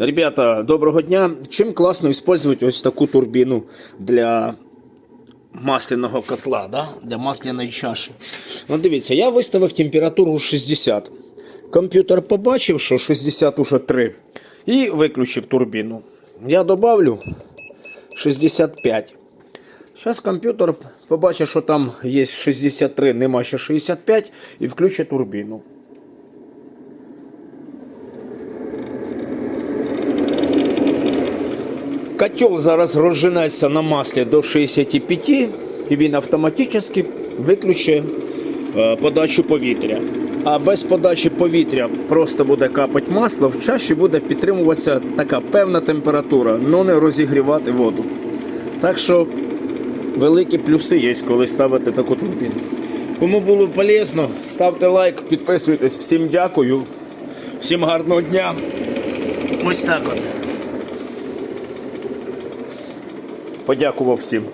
Ребята, доброго дня. Чим класно використовувати ось таку турбіну для масляного котла, да? для масляної чаші. Ну, дивіться, я виставив температуру 60. Комп'ютер побачив, що 60 уже 3. І виключив турбіну. Я добавлю 65. Зараз комп'ютер побачить, що там є 63, нема ще 65 і включить турбіну. Котел зараз розженеться на маслі до 65 і він автоматично виключить е, подачу повітря. А без подачі повітря просто буде капати масло, в чаші буде підтримуватися така певна температура, але не розігрівати воду. Так що великі плюси є, коли ставити таку турбіну. Кому було полезно, ставте лайк, підписуйтесь. Всім дякую, всім гарного дня. Ось так от. Подякував всім.